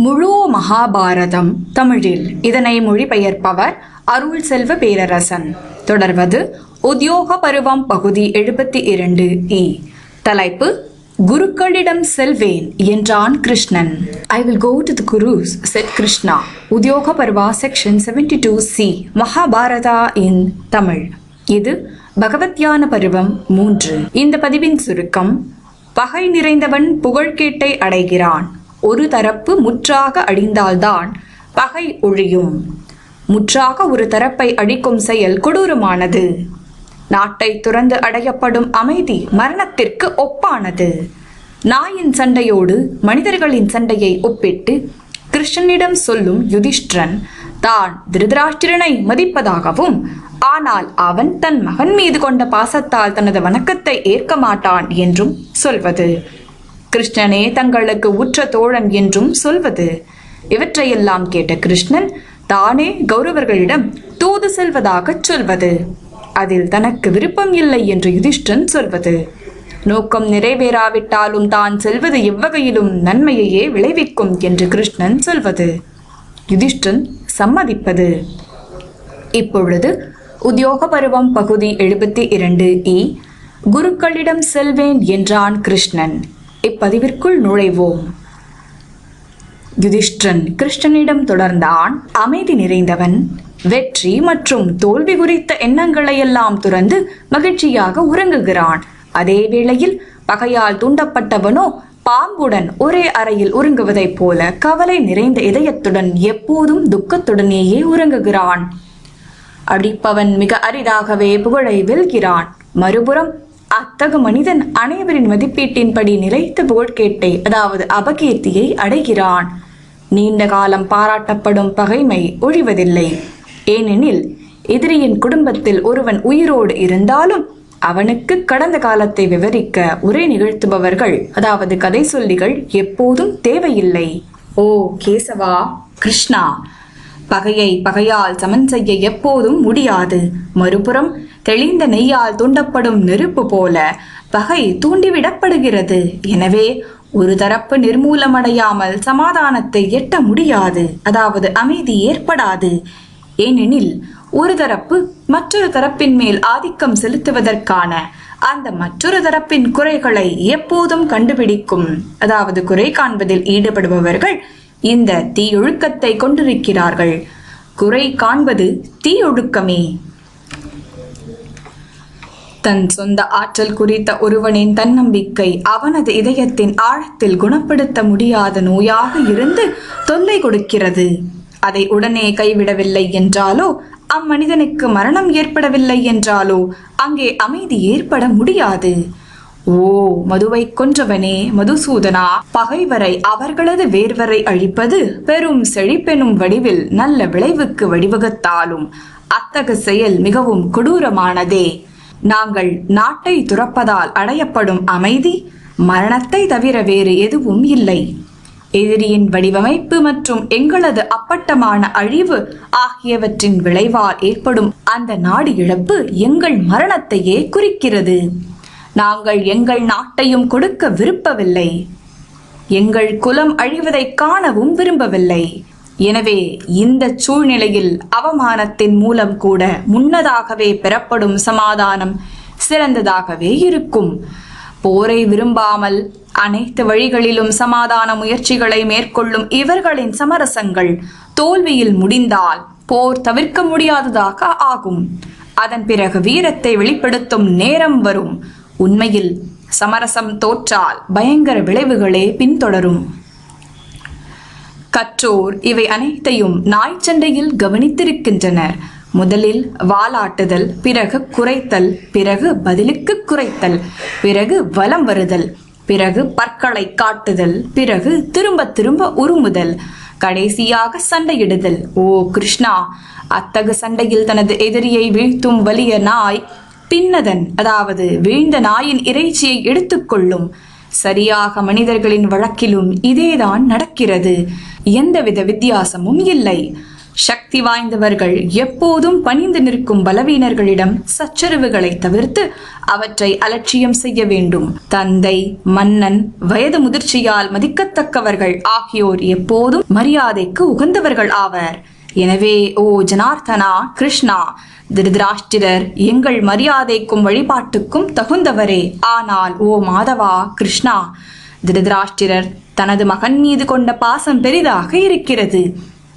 முழு மகாபாரதம் தமிழில். இதனை மொழிபெயர்ப்பவர் அருள் செல்வ பேரரசன். தொடர்வது உத்தியோக பருவம் பகுதி எழுபத்தி இரண்டு இ. தலைப்பு குருக்களிடம் செல்வேன் என்றான் Krishnan. I will go to gurus said Krishna Udyoga Parva section seventy two C Mahabharata in Tamil. இது பகவத்யான பருவம் மூன்று. இந்த பதிவின் சுருக்கம் பகை நிறைந்தவன் புகழ்கேட்டை அடைகிறான். ஒரு தரப்பு முற்றாக அழிந்தால்தான் பகை ஒழியும். முற்றாக ஒரு தரப்பை அழிக்கும் செயல் கொடூரமானது. நாட்டை துறந்து அடையப்படும் அமைதி மரணத்திற்கு ஒப்பானது. நாயின் சண்டையோடு மனிதர்களின் சண்டையை ஒப்பிட்டு கிருஷ்ணனிடம் சொல்லும் யுதிஷ்டிரன் தான் திருதராஷ்டிரனை மதிப்பதாகவும் ஆனால் அவன் தன் மகன் மீது கொண்ட பாசத்தால் தனது வணக்கத்தை ஏற்க மாட்டான் என்றும் சொல்வது. கிருஷ்ணனே தங்களுக்கு உற்ற தோழன் என்றும் சொல்வது. இவற்றையெல்லாம் கேட்ட கிருஷ்ணன் தானே கௌரவர்களிடம் தூது செல்வதாகச் சொல்வது. அதில் தனக்கு விருப்பம் இல்லை என்று யுதிஷ்டன் சொல்வது. நோக்கம் நிறைவேறாவிட்டாலும் தான் செல்வது எவ்வகையிலும் நன்மையையே விளைவிக்கும் என்று கிருஷ்ணன் சொல்வது. யுதிஷ்டன் சம்மதிப்பது. இப்பொழுது உத்தியோக பருவம் பகுதி எழுபத்தி இரண்டு இ குருக்களிடம் செல்வேன் என்றான் கிருஷ்ணன். இப்பதிவிற்குள் நுழைவோம். யுதிஷ்டிரன் கிருஷ்ணனிடம் தொடர்ந்தான் அமைதி நிறைந்தவன் வெற்றி மற்றும் தோல்வி குறித்த எண்ணங்களையெல்லாம் துறந்து மகிழ்ச்சியாக உறங்குகிறான். அதே வேளையில் பகையால் தூண்டப்பட்டவனோ பாம்புடன் ஒரே அறையில் உறங்குவதைப் போல கவலை நிறைந்த இதயத்துடன் எப்போதும் துக்கத்துடனேயே உறங்குகிறான். அடிப்பவன் மிக அரிதாகவே புகழை வெல்கிறான். மறுபுறம் அத்தகு மனிதன் அனைவரின் மதிப்பீட்டின்படி நிலைத்த புகழ்கேட்டை அதாவது அபகீர்த்தியை அடைகிறான். நீண்ட காலம் பாராட்டப்படும் பகைமை ஒழிவதில்லை. ஏனெனில் எதிரியின் குடும்பத்தில் ஒருவன் உயிரோடு இருந்தாலும் அவனுக்கு கடந்த காலத்தை விவரிக்க உரை நிகழ்த்துபவர்கள் அதாவது கதை சொல்லிகள் எப்போதும் தேவையில்லை. ஓ கேசவா கிருஷ்ணா! பகையை பகையால் சமன் செய்ய எப்போதும் முடியாது. மறுபுறம் தெளிந்த நெய்யால் தூண்டப்படும் நெருப்பு போல பகை தூண்டிவிடப்படுகிறது. எனவே ஒரு தரப்பு நிர்மூலமடையாமல் சமாதானத்தை எட்ட முடியாது. அதாவது அமைதி ஏற்படாது. ஏனெனில் ஒரு தரப்பு மற்றொரு தரப்பின் மேல் ஆதிக்கம் செலுத்துவதற்கான அந்த மற்றொரு தரப்பின் குறைகளை எப்போதும் கண்டுபிடிக்கும். அதாவது குறை காண்பதில் ஈடுபடுபவர்கள் இந்த தீயொழுக்கத்தை கொண்டிருக்கிறார்கள். குறை காண்பது தீயொழுக்கமே. தன் சொந்த ஆற்றல் குறித்த ஒருவனின் தன்னம்பிக்கை அவனது இதயத்தின் ஆழத்தில் குணப்படுத்த முடியாத நோயாக இருந்து தொல்லை கொடுக்கிறது. அதை உடனே கைவிடவில்லை என்றாலோ அம்மனிதனுக்கு மரணம் ஏற்படவில்லை என்றாலோ அங்கே அமைதி ஏற்பட முடியாது. ஓ மதுவை கொன்றவனே மதுசூதனா? பகைவரை அவர்களது வேர்வரை அழிப்பது பெரும் செழிப்பெனும் வடிவில் நல்ல விளைவுக்கு வழிவகுத்தாலும் அத்தகு செயல் மிகவும் கொடூரமானதே. நாங்கள் நாட்டை துறப்பதால் அடையப்படும் அமைதி மரணத்தை தவிர வேறு எதுவும் இல்லை. எதிரியின் வடிவமைப்பு மற்றும் எங்களது அப்பட்டமான அழிவு ஆகியவற்றின் விளைவால் ஏற்படும் அந்த நாடு இழப்பு எங்கள் மரணத்தையே குறிக்கிறது. நாங்கள் எங்கள் நாட்டையும் கொடுக்க விருப்பவில்லை. எங்கள் குலம் அழிவதை காணவும் விரும்பவில்லை. எனவே இந்த சூழ்நிலையில் அவமானத்தின் மூலம் கூட முன்னதாகவே பெறப்படும் சமாதானம் சிறந்ததாகவே இருக்கும். போரை விரும்பாமல் அனைத்து வழிகளிலும் சமாதான முயற்சிகளை மேற்கொள்ளும் இவர்களின் சமரசங்கள் தோல்வியில் முடிந்தால் போர் தவிர்க்க முடியாததாக ஆகும். அதன் பிறகு வீரத்தை வெளிப்படுத்தும் நேரம் வரும். உண்மையில் சமரசம் தோற்றால் பயங்கர விளைவுகளே பின்தொடரும். கற்றோர் இவை அனைத்தையும் நாய்ச்சண்டையில் கவனித்திருக்கின்றனர் முதலில் வாலாட்டுதல் பிறகு குறைத்தல் பிறகு பதிலுக்கு குறைத்தல் பிறகு வலம் வருதல் பிறகு பற்களை காட்டுதல் பிறகு திரும்ப திரும்ப உருமுதல் கடைசியாக சண்டையிடுதல். ஓ கிருஷ்ணா அத்தகு சண்டையில் தனது எதிரியை வீழ்த்தும் வலிய நாய் பின்னதன் அதாவது வீழ்ந்த நாயின் இறைச்சியை எடுத்துக்கொள்ளும். சரியாக மனிதர்களின் வழக்கிலும் இதேதான் நடக்கிறது. எந்தவித வித்தியாசமும் இல்லை. சக்தி வாய்ந்தவர்கள் எப்போதும் பணிந்து நிற்கும் பலவீனர்களிடம் சச்சரவுகளை தவிர்த்து அவற்றை அலட்சியம் செய்ய வேண்டும். தந்தை மன்னன் வயது முதிர்ச்சியால் மதிக்கத்தக்கவர்கள் ஆகியோர் எப்போதும் மரியாதைக்கு உகந்தவர்கள் ஆவர். எனவே ஓ ஜனார்த்தனா கிருஷ்ணா திருதராஷ்டிரர் எங்கள் மரியாதைக்கும் வழிபாட்டுக்கும் தகுந்தவரே. ஆனால் ஓ மாதவா கிருஷ்ணா திருதராஷ்டிரர் தனது மகன் மீது கொண்ட பாசம் பெரிதாக இருக்கிறது.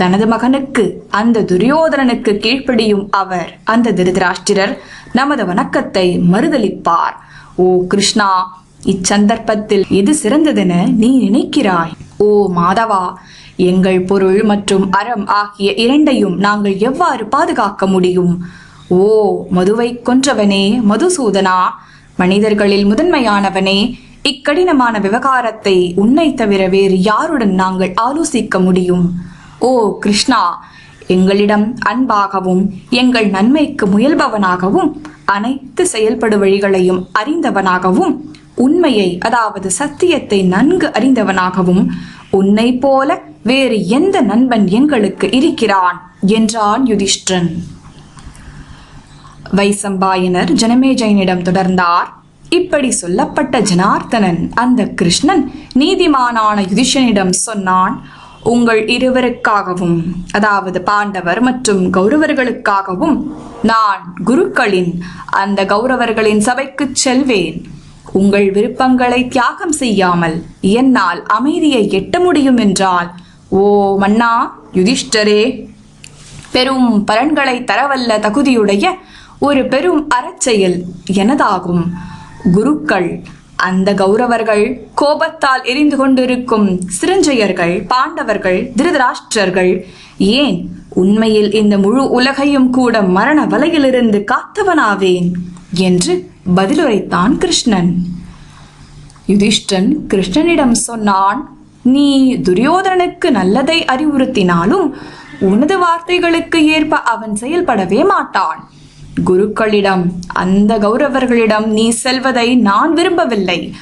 தனது மகனுக்கு அந்த துரியோதனனுக்கு கீழ்ப்படியும் அவர் அந்த திருதராஷ்டிரர் நமது வணக்கத்தை மறுதளிப்பார் ஓ கிருஷ்ணா இச்சந்தர்ப்பத்தில் எது சிறந்ததென நீ நினைக்கிறாய்? ஓ மாதவா எங்கள் பொருள் மற்றும் அறம் ஆகிய இரண்டையும் நாங்கள் எவ்வாறு பாதுகாக்க முடியும்? ஓ மதுவை கொன்றவனே மதுசூதனா? மனிதர்களில் முதன்மையானவனே இக்கடினமான விவகாரத்தை உன்னை தவிர வேறு யாருடன் நாங்கள் ஆலோசிக்க முடியும்? ஓ கிருஷ்ணா எங்களிடம் அன்பாகவும் எங்கள் நன்மைக்கு முயல்பவனாகவும் அனைத்து செயல்படு வழிகளையும் அறிந்தவனாகவும் உண்மையை அதாவது சத்தியத்தை நன்கு அறிந்தவனாகவும் உன்னை போல வேறு எந்த நண்பன் எங்களுக்கு இருக்கிறான்? என்றான் யுதிஷ்டிரன். வைசம்பாயனர் ஜனமேஜயனிடம் தொடர்ந்தார். இப்படி சொல்லப்பட்ட ஜனார்த்தனன் அந்த கிருஷ்ணன் நீதிமானான யுதிஷனிடம் சொன்னான் உங்கள் இருவருக்காகவும் அதாவது பாண்டவர் மற்றும் கௌரவர்களுக்காகவும் நான் குருக்களின் அந்த கௌரவர்களின் சபைக்கு செல்வேன். உங்கள் விருப்பங்களை தியாகம் செய்யாமல் என்னால் அமைதியை எட்ட முடியும் என்றால் ஓ மன்னா யுதிஷ்டரே பெரும் பலன்களை தரவல்ல தகுதியுடைய ஒரு பெரும் அறச்செயல் எனதாகும். குருக்கள் அந்த கௌரவர்கள் கோபத்தால் எரிந்து கொண்டிருக்கும் சிரஞ்சயர்கள் பாண்டவர்கள் திருதராஷ்டிரர்கள் ஏன் உண்மையில் இந்த முழு உலகையும் கூட மரண வலையிலிருந்து காத்தவனாவேன்? என்று பதிலுரைத்தான் கிருஷ்ணன். யுதிஷ்டன் கிருஷ்ணனிடம் சொன்னான் நீ துரியோதனனுக்கு நல்லதை அறிவுறுத்தினாலும் உனது வார்த்தைகளுக்கு ஏற்ப அவன் செயல்படவே மாட்டான். குருக்களிடம் அந்த கௌரவர்களிடம் நீ செல்வதை நான் விரும்பவில்லை.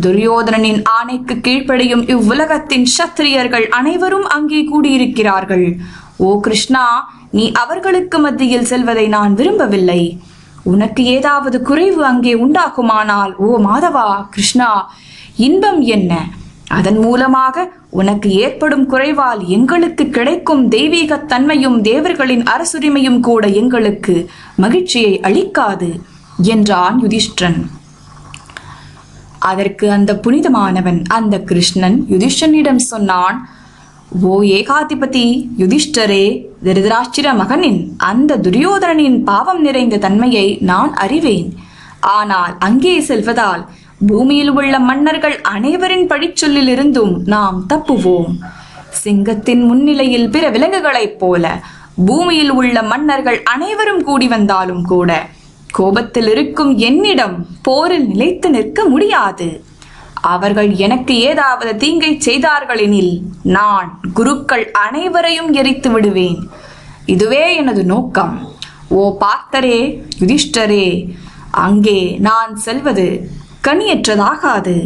துரியோதனனின் ஆணைக்கு கீழ்ப்படியும் இவ்வுலகத்தின் சத்திரியர்கள் அனைவரும் அங்கே கூடியிருக்கிறார்கள். ஓ கிருஷ்ணா நீ அவர்களுக்கு மத்தியில் செல்வதை நான் விரும்பவில்லை. உனக்கு ஏதாவது குறைவு அங்கே உண்டாகுமானால் ஓ மாதவா கிருஷ்ணா இன்பம் என்ன? அதன் மூலமாக உனக்கு ஏற்படும் குறைவால் எங்களுக்கு கிடைக்கும் தெய்வீகத் தன்மையும் தேவர்களின் அரசுரிமையும் கூட எங்களுக்கு மகிழ்ச்சியை அளிக்காது என்றான் யுதிஷ்டன் அதற்கு அந்த புனிதமானவன் அந்த கிருஷ்ணன் யுதிஷ்டனிடம் சொன்னான் ஓ ஏகாதிபதி யுதிஷ்டரே திருதராஷ்டிர மகனின் அந்த துரியோதனனின் பாவம் நிறைந்த தன்மையை நான் அறிவேன். ஆனால் அங்கே செல்வதால் பூமியில் உள்ள மன்னர்கள் அனைவரின் பழிச்சொல்லிலிருந்தும் நாம் தப்புவோம். சிங்கத்தின் முன்னிலையில் பிற விலங்குகளைப் போல பூமியில் உள்ள மன்னர்கள் அனைவரும் கூடி வந்தாலும் கூட கோபத்தில் இருக்கும் என்னிடம் போரில் நிலைத்து நிற்க முடியாது. அவர்கள் எனக்கு ஏதாவது தீங்கை செய்தார்களெனில் நான் குருக்கள் அனைவரையும் எரித்து விடுவேன். இதுவே எனது நோக்கம். ஓ பார்த்தரே யுதிஷ்டரே அங்கே நான் செல்வது கனியற்றதாகாது.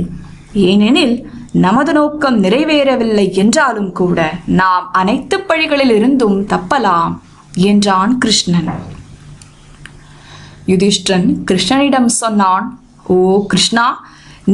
ஏனெனில் நமது நோக்கம் நிறைவேறவில்லை என்றாலும் கூட நாம் அனைத்து பழிகளில் இருந்தும் தப்பலாம் என்றான் கிருஷ்ணன். யுதிஷ்டன் கிருஷ்ணனிடம் சொன்னான் ஓ கிருஷ்ணா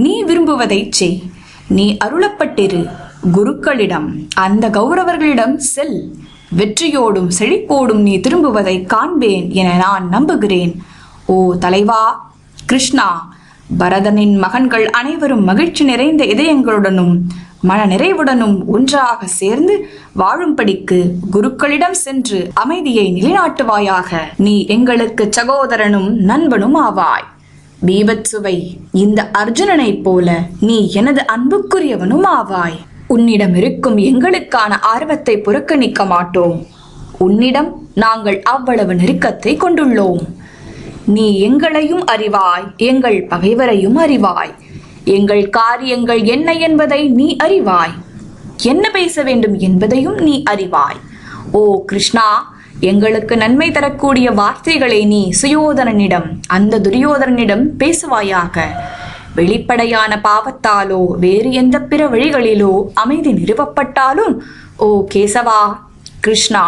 நீ விரும்புவதை செய். நீ அருளப்பட்டிரு. குருக்களிடம் அந்த கௌரவர்களிடம் செல். வெற்றியோடும் செழிப்போடும் நீ திரும்புவதை காண்பேன் என நான் நம்புகிறேன். ஓ தலைவா கிருஷ்ணா பரதனின் மகன்கள் அனைவரும் மகிழ்ச்சி நிறைந்த இதயங்களுடனும் மன நிறைவுடனும் ஒன்றாக சேர்ந்து வாழும்படிக்கு குருக்களிடம் சென்று அமைதியை நிலைநாட்டுவாயாக. நீ எங்களுக்கு சகோதரனும் நண்பனும் ஆவாய் பீபத்சுவை இந்த அர்ஜுனனைப் போல நீ எனது அன்புக்குரியவனும் ஆவாய். உன்னிடம் இருக்கும் எங்களுக்கான ஆர்வத்தை புறக்கணிக்க மாட்டோம். உன்னிடம் நாங்கள் அவ்வளவு நெருக்கத்தை கொண்டுள்ளோம். நீ எங்களையும் அறிவாய் எங்கள் பகைவரையும் அறிவாய். எங்கள் காரியங்கள் என்ன என்பதை நீ அறிவாய். என்ன பேச வேண்டும் என்பதையும் நீ அறிவாய். ஓ கிருஷ்ணா எங்களுக்கு நன்மை தரக்கூடிய வார்த்தைகளை நீ சுயோதனனிடம் அந்த துரியோதனனிடம் பேசுவாயாக. வெளிப்படையான பாவத்தாலோ வேறு எந்த பிற வழிகளிலோ அமைதி நிறுவப்பட்டாலும் ஓ கேசவா கிருஷ்ணா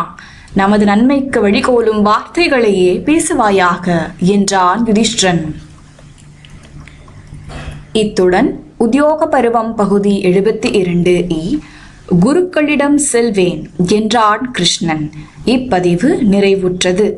நமது நன்மைக்கு வழிகோலும் வார்த்தைகளையே பேசுவாயாக என்றான் யுதிஷ்டன் இத்துடன் உத்தியோக பருவம் பகுதி எழுபத்தி இரண்டு இ குருக்களிடம் செல்வேன் என்றான் கிருஷ்ணன். இப்பதிவு நிறைவுற்றது.